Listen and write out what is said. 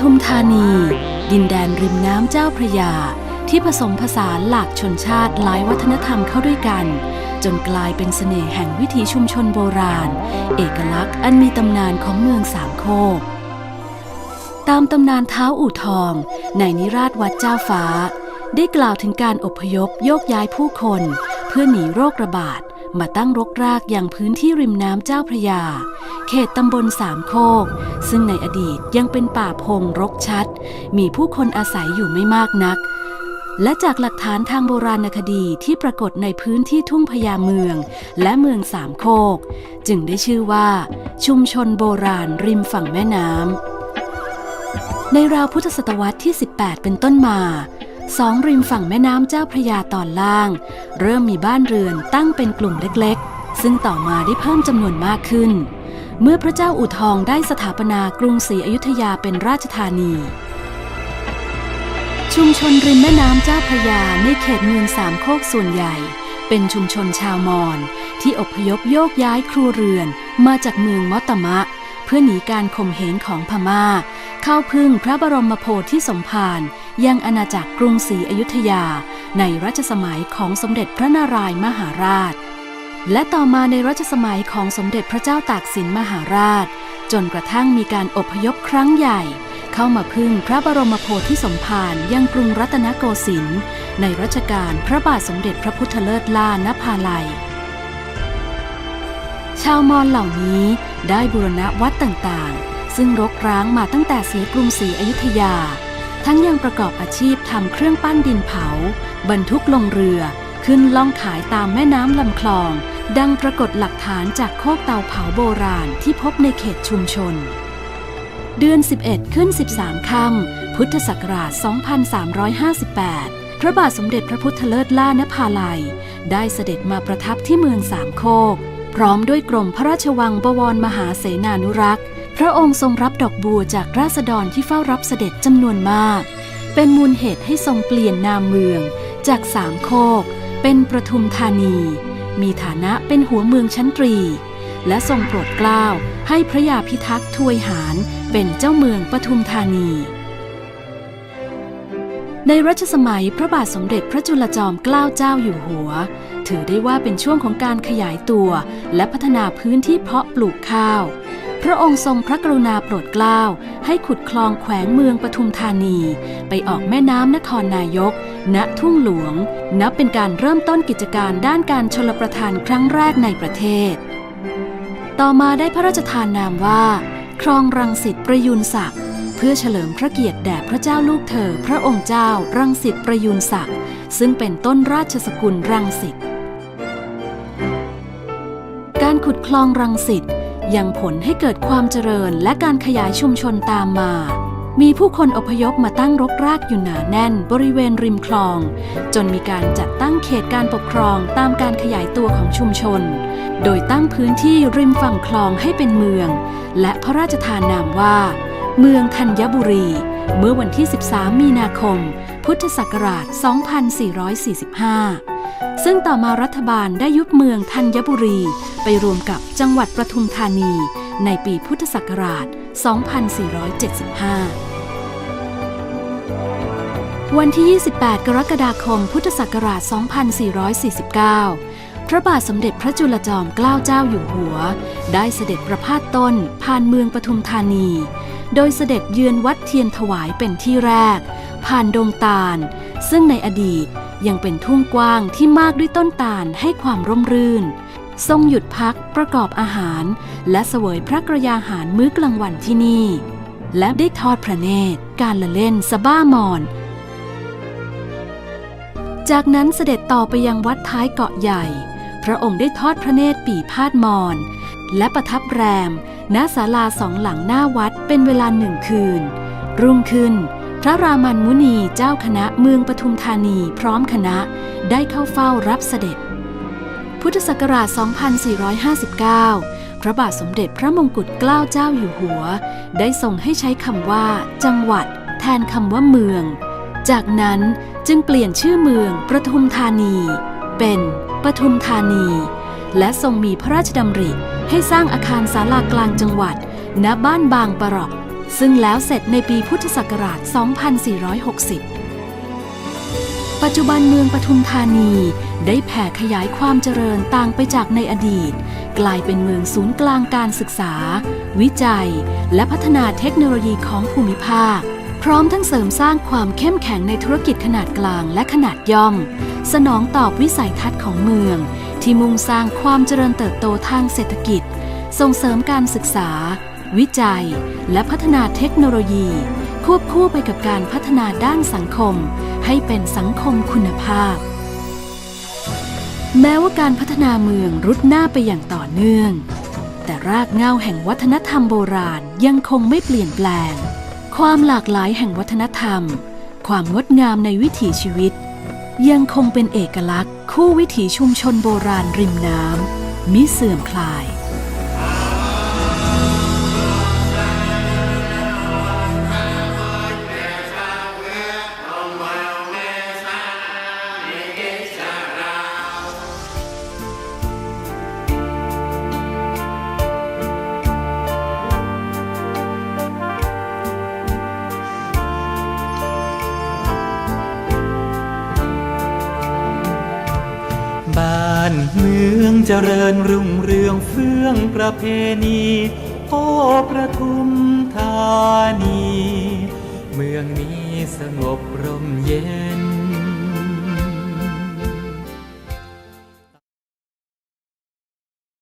ทุมธานี ดินแดนริมน้ำเจ้าพระยา ที่ผสมผสานหลากชนชาติหลายวัฒนธรรมเข้าด้วยกัน จนกลายเป็นเสน่ห์แห่งวิถีชุมชนโบราณ เอกลักษณ์อันมีตำนานของเมืองสามโคกตามตำนานเท้าอู่ทอง ในนิราชวัดเจ้าฟ้า ได้กล่าวถึงการอพยพโยกย้ายผู้คน เพื่อหนีโรคระบาดมาตั้งรกรากอยังพื้นที่ริมน้ำเจ้าพระยา เขตตำบลสามโคก ซึ่งในอดีตยังเป็นป่าพงรกชัด มีผู้คนอาศัยอยู่ไม่มากนัก และจากหลักฐานทางโบราณคดีที่ปรากฏในพื้นที่ทุ่งพญาเมือง และเมืองสามโคก จึงได้ชื่อว่า ชุมชนโบราณริมฝั่งแม่น้ำในราวพุทธศตวรรษที่ 18 เป็นต้นมาสองริมฝั่งแม่น้ำเจ้าพระยาตอนล่าง เริ่มมีบ้านเรือนตั้งเป็นกลุ่มเล็กๆ ซึ่งต่อมาได้เพิ่มจำนวนมากขึ้น เมื่อพระเจ้าอู่ทองได้สถาปนากรุงศรีอยุธยาเป็นราชธานี ชุมชนริมแม่น้ำเจ้าพระยาในเขตเมืองสามโคกส่วนใหญ่ เป็นชุมชนชาวมอญที่อพยพโยกย้ายครัวเรือนมาจากเมืองมอตมะ เพื่อหนีการข่มเหงของพม่า เข้าพึ่งพระบรมโพธิสมภารยังอาณาจักรกรุงศรีอยุธยา ในรัชสมัยของสมเด็จพระนารายมหาราช และต่อมาในรัชสมัยของสมเด็จพระเจ้าตากสินมหาราช จนกระทั่งมีการอพยพครั้งใหญ่ เข้ามาพึ่งพระบรมโพธิสมภารยังกรุงรัตนโกสินทร์ในรัชกาลพระบาทสมเด็จพระพุทธเลิศล่านภาลัย ชาวมอญเหล่านี้ได้บูรณะวัดต่างๆ ซึ่งรกร้างมาตั้งแต่เสียกรุงศรีอยุธยา ทั้งยังประกอบอาชีพทำเครื่องปั้นดินเผา บรรทุกลงเรือขึ้นล่องขายตามแม่น้ำลำคลอง ดังปรากฏหลักฐานจากโคกเตาเผาโบราณที่พบในเขตชุมชน เดือน 11 ขึ้น 13 ค่ำ พุทธศักราช 2358 พระบาทสมเด็จพระพุทธเลิศล่านภาลัย ได้เสด็จมาประทับที่เมืองสามโคก พร้อมด้วยกรมพระราชวังบวรมหาเสนานุรักษ์ พระองค์ทรงรับดอกบัวจากราษฎรที่เฝ้ารับเสด็จจำนวนมาก เป็นมูลเหตุให้ทรงเปลี่ยนนามเมือง จากสามโคก เป็นประทุมธานี มีฐานะเป็นหัวเมืองชั้นตรี และทรงโปรดเกล้าให้พระยาพิทักษ์ทวยหารเป็นเจ้าเมืองปทุมธานี ในรัชสมัยพระบาทสมเด็จพระจุลจอมเกล้าเจ้าอยู่หัว ถือได้ว่าเป็นช่วงของการขยายตัว และพัฒนาพื้นที่เพาะปลูกข้าว พระองค์ทรงพระกรุณาโปรดเกล้าให้ขุดคลองแขวงเมืองปทุมธานี ไปออกแม่น้ำนครนายก ณทุ่งหลวง นับเป็นการเริ่มต้นกิจการด้านการชลประทานครั้งแรกในประเทศ ต่อมาได้พระราชทานนามว่า ครองรังสิตประยุนศักดิ์เพื่อเฉลิมพระเกียรติแด่พระเจ้าลูกเธอ พระองค์เจ้า รังสิตประยุนศักดิ์ซึ่งเป็นต้นราชสกุลรังสิตการขุดคลองรังสิต ยังผลให้เกิดความเจริญและการขยายชุมชนตามมา มีผู้คนอพยพมาตั้งรกรากอยู่หนาแน่นบริเวณริมคลอง จนมีการจัดตั้งเขตการปกครองตามการขยายตัวของชุมชน โดยตั้งพื้นที่ริมฝั่งคลองให้เป็นเมือง และพระราชทานนามว่า เมืองธัญบุรี เมื่อวันที่ 13 มีนาคม พุทธศักราช 2445 ซึ่งต่อมารัฐบาลได้ยุบเมืองธัญบุรี ไปรวมกับจังหวัดประทุมธานี ในปีพุทธศักราช 2475วันที่ 28 กรกฎาคม พุทธศักราช 2449 พระบาทสมเด็จพระจุลจอมเกล้าเจ้าอยู่หัว ได้เสด็จประพาสต้นผ่านเมืองปทุมธานี โดยเสด็จเยือนวัดเทียนถวายเป็นที่แรก ผ่านดงตาล ซึ่งในอดีตยังเป็นทุ่งกว้างที่มากด้วยต้นตาลให้ความร่มรื่น ทรงหยุดพักประกอบอาหาร และเสวยพระกระยาหารมื้อกลางวันที่นี่ และได้ทอดพระเนตรการละเล่นสบ้ามอนจากนั้นเสด็จต่อไปยังวัดท้ายเกาะใหญ่ พระองค์ได้ทอดพระเนตรปีพาดมอน และประทับแรม ณ ศาลาสองหลังหน้าวัดเป็นเวลาหนึ่งคืน รุ่งขึ้น พระรามันมุนีเจ้าคณะเมืองปทุมธานีพร้อมคณะได้เข้าเฝ้ารับเสด็จ พุทธศักราช 2459 พระบาทสมเด็จพระมงกุฎเกล้าเจ้าอยู่หัว ได้ทรงให้ใช้คำว่า จังหวัด แทนคำว่าเมือง จากนั้นจึงเปลี่ยนชื่อเมืองประทุมธานี เป็นปทุมธานี และทรงมีพระราชดำริ ให้สร้างอาคารศาลากลางจังหวัด ณ บ้านบางปะรอก ซึ่งแล้วเสร็จในปีพุทธศักราช 2460 ปัจจุบันเมืองปทุมธานีได้แผ่ขยายความเจริญต่างไปจากในอดีต กลายเป็นเมืองศูนย์กลางการศึกษา วิจัย และพัฒนาเทคโนโลยีของภูมิภาค พร้อมทั้งเสริมสร้างความเข้มแข็งในธุรกิจขนาดกลางและขนาดย่อม สนองตอบวิสัยทัศน์ของเมือง ที่มุ่งสร้างความเจริญเติบโตทางเศรษฐกิจ ส่งเสริมการศึกษา วิจัย และพัฒนาเทคโนโลยี ควบคู่ไปกับการพัฒนาด้านสังคม ให้เป็นสังคมคุณภาพ แม้ว่าการพัฒนาเมืองรุดหน้าไปอย่างต่อเนื่อง แต่รากเหง้าแห่งวัฒนธรรมโบราณยังคงไม่เปลี่ยนแปลง ความหลากหลายแห่งวัฒนธรรม ความงดงามในวิถีชีวิต ยังคงเป็นเอกลักษณ์ คู่วิถีชุมชนโบราณริมน้ำมิเสื่อมคลายานเมืองเจริญรุ่งเรืองเฟื่องประเพณีโอ้ประทุมธานี เมืองนี้สงบร่มเย็น